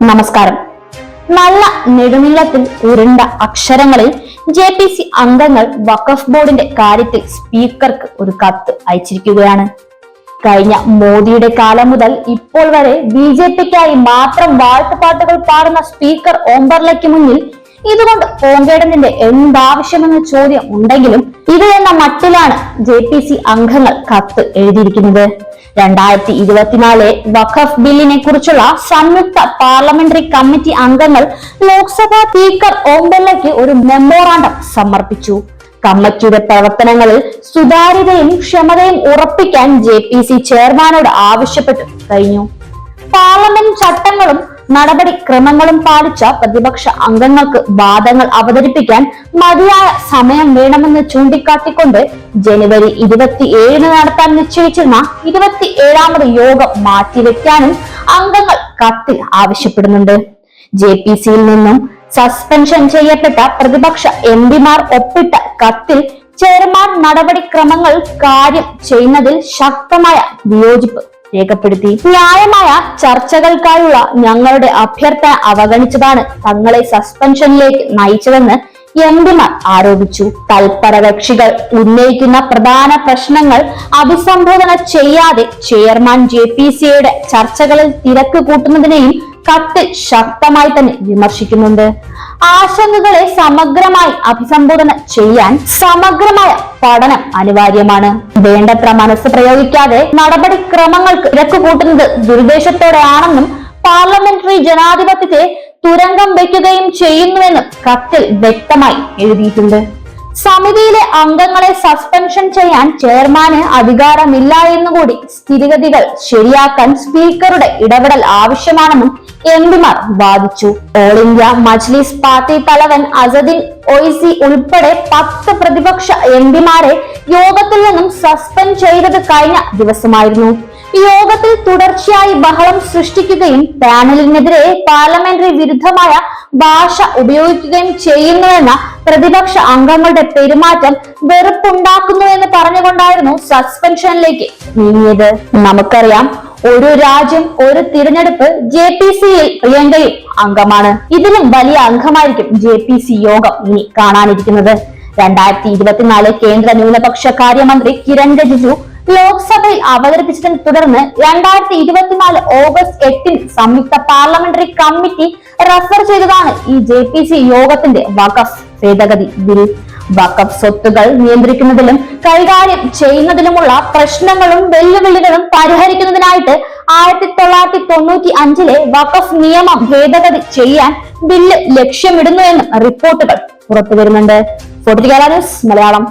നമസ്കാരം. നല്ല നെടുനീളത്തിൽ ഉരുണ്ട അക്ഷരങ്ങളിൽ ജെ പി സി അംഗങ്ങൾ വഖഫ് ബോർഡിന്റെ കാര്യത്തിൽ സ്പീക്കർക്ക് ഒരു കത്ത് അയച്ചിരിക്കുകയാണ്. കഴിഞ്ഞ മോദിയുടെ കാലം മുതൽ ഇപ്പോൾ വരെ ബി ജെ പിക്കായി മാത്രം വാഴ്ത്തുപാട്ടുകൾ പാടുന്ന സ്പീക്കർ ഓം മുന്നിൽ ഇതുകൊണ്ട് പോങ്കേടത്തിന്റെ എന്താവശ്യമെന്ന ചോദ്യം ഉണ്ടെങ്കിലും ഇത് എന്ന മട്ടിലാണ് ജെ പി സി അംഗങ്ങൾ കത്ത് എഴുതിയിരിക്കുന്നത്. രണ്ടായിരത്തി ഇരുപത്തിനാല് വഖഫ് ബില്ലിനെ കുറിച്ചുള്ള സംയുക്ത പാർലമെന്ററി കമ്മിറ്റി അംഗങ്ങൾ ലോക്സഭാ സ്പീക്കർ ഓം ബിർളയ്ക്ക് ഒരു മെമ്മോറാണ്ടം സമർപ്പിച്ചു. കമ്മിറ്റിയുടെ പ്രവർത്തനങ്ങളിൽ സുതാര്യതയും ക്ഷമതയും ഉറപ്പിക്കാൻ ജെ പി സി ചെയർമാനോട് ആവശ്യപ്പെട്ടു കഴിഞ്ഞു. പാർലമെന്റ് ചട്ടങ്ങളും നടപടിക്രമങ്ങളും പാലിച്ച പ്രതിപക്ഷ അംഗങ്ങൾക്ക് വാദങ്ങൾ അവതരിപ്പിക്കാൻ മതിയായ സമയം വേണമെന്ന് ചൂണ്ടിക്കാട്ടിക്കൊണ്ട് ജനുവരി ഇരുപത്തി ഏഴിന് നടത്താൻ നിശ്ചയിച്ചിരുന്ന ഇരുപത്തി ഏഴാമത് യോഗം മാറ്റിവെക്കാനും അംഗങ്ങൾ കത്തിൽ ആവശ്യപ്പെടുന്നുണ്ട്. ജെ പി സിയിൽ നിന്നും സസ്പെൻഷൻ ചെയ്യപ്പെട്ട പ്രതിപക്ഷ എം പിമാർ ഒപ്പിട്ട കത്തിൽ ചെയർമാൻ നടപടിക്രമങ്ങൾ കാര്യം ചെയ്യുന്നതിൽ ശക്തമായ വിയോജിപ്പ് രേഖപ്പെടുത്തി. ന്യായമായ ചർച്ചകൾക്കായുള്ള ഞങ്ങളുടെ അഭ്യർത്ഥന അവഗണിച്ചതാണ് തങ്ങളെ സസ്പെൻഷനിലേക്ക് നയിച്ചതെന്ന് എം പിമാർ ആരോപിച്ചു. തൽപര കക്ഷികൾ ഉന്നയിക്കുന്ന പ്രധാന പ്രശ്നങ്ങൾ അഭിസംബോധന ചെയ്യാതെ ചെയർമാൻ ജെ പി സിയുടെ ചർച്ചകളിൽ തിരക്ക് കൂട്ടുന്നതിനെയും കത്തിൽ ശക്തമായി തന്നെ വിമർശിക്കുന്നുണ്ട്. ആശങ്കകളെ സമഗ്രമായി അഭിസംബോധന ചെയ്യാൻ സമഗ്രമായ പഠനം അനിവാര്യമാണ്. വേണ്ടത്ര മനസ്സ് പ്രയോഗിക്കാതെ നടപടിക്രമങ്ങൾക്ക് ഇരക്ക് കൂട്ടുന്നത് ദുരുദ്ദേശത്തോടെയാണെന്നും പാർലമെന്ററി ജനാധിപത്യത്തെ തുരങ്കം വയ്ക്കുകയും ചെയ്യുന്നുവെന്നും കത്തിൽ വ്യക്തമായി എഴുതിയിട്ടുണ്ട്. സമിതിയിലെ അംഗങ്ങളെ സസ്പെൻഷൻ ചെയ്യാൻ ചെയർമാന് അധികാരമില്ല എന്നുകൂടി സ്ഥിതിഗതികൾ ശരിയാക്കാൻ സ്പീക്കറുടെ ഇടപെടൽ ആവശ്യമാണെന്നും എം പിമാർ വാദിച്ചു. ഓൾ ഇന്ത്യ മജ്ലിസ് പാർട്ടി തലവൻ അസദിൻ ഒയ്സി ഉൾപ്പെടെ പത്ത് പ്രതിപക്ഷ എം പിമാരെ യോഗത്തിൽ നിന്നും സസ്പെൻഡ് ചെയ്തത് കഴിഞ്ഞ ദിവസമായിരുന്നു. യോഗത്തിൽ തുടർച്ചയായി ബഹളം സൃഷ്ടിക്കുകയും പാനലിനെതിരെ പാർലമെന്ററി വിരുദ്ധമായ ഭാഷ ഉപയോഗിക്കുകയും ചെയ്യുന്നുവെന്ന പ്രതിപക്ഷ അംഗങ്ങളുടെ പെരുമാറ്റം വെറുപ്പുണ്ടാക്കുന്നുവെന്ന് പറഞ്ഞുകൊണ്ടായിരുന്നു സസ്പെൻഷനിലേക്ക് നീങ്ങിയത്. നമുക്കറിയാം ഒരു രാജ്യം ഒരു തിരഞ്ഞെടുപ്പ് ജെ പി സിയിൽ പ്രിയങ്കയും അംഗമാണ്. ഇതിലും വലിയ അംഗമായിരിക്കും ജെ പി സി യോഗം ഇനി കാണാനിരിക്കുന്നത്. രണ്ടായിരത്തി ഇരുപത്തിനാല് കേന്ദ്ര ന്യൂനപക്ഷ കാര്യമന്ത്രി കിരൺ റിജിജു ലോക്സഭയിൽ അവതരിപ്പിച്ചതിനെ തുടർന്ന് രണ്ടായിരത്തി ഇരുപത്തിനാല് ഓഗസ്റ്റ് എട്ടിന് സംയുക്ത പാർലമെന്ററി കമ്മിറ്റി റഫർ ചെയ്തതാണ് ഈ ജെ പി സി യോഗത്തിന്റെ വഖഫ് ഭേദഗതി ബിൽ. വഖഫ് സ്വത്തുകൾ നിയന്ത്രിക്കുന്നതിലും കൈകാര്യം ചെയ്യുന്നതിലുമുള്ള പ്രശ്നങ്ങളും വെല്ലുവിളികളും പരിഹരിക്കുന്നതിനായിട്ട് ആയിരത്തി തൊള്ളായിരത്തി തൊണ്ണൂറ്റി അഞ്ചിലെ വഖഫ് നിയമം ഭേദഗതി ചെയ്യാൻ ബില്ല് ലക്ഷ്യമിടുന്നുവെന്നും റിപ്പോർട്ടുകൾ പുറത്തുവരുന്നുണ്ട്. ന്യൂസ് മലയാളം.